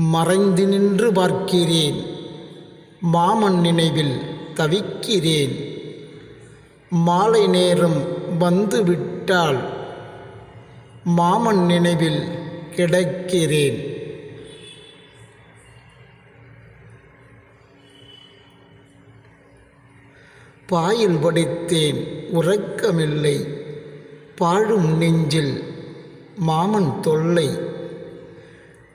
மறைந்து நின்று பார்க்கிறேன். மாமன் நினைவில் தவிக்கிறேன். மாலை நேரம் வந்து விட்டால் மாமன் நினைவில் கிடக்கிறேன். பாயில் படித்தேன் உறக்கமில்லை. பாழும் நெஞ்சில் மாமன் தொல்லை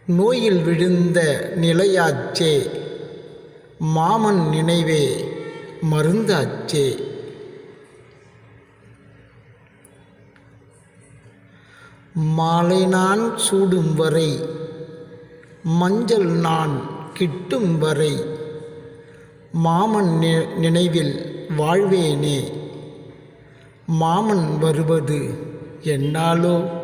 நோயில் விழுந்த நிலையாச்சே. மாமன் நினைவே மருந்தாச்சே. மாலை நான் சூடும் வரை மஞ்சள் நான் கிட்டும் வரை மாமன் நி- நினைவில் வாழ்வேனே. மாமன் வருவது என்னாலோ?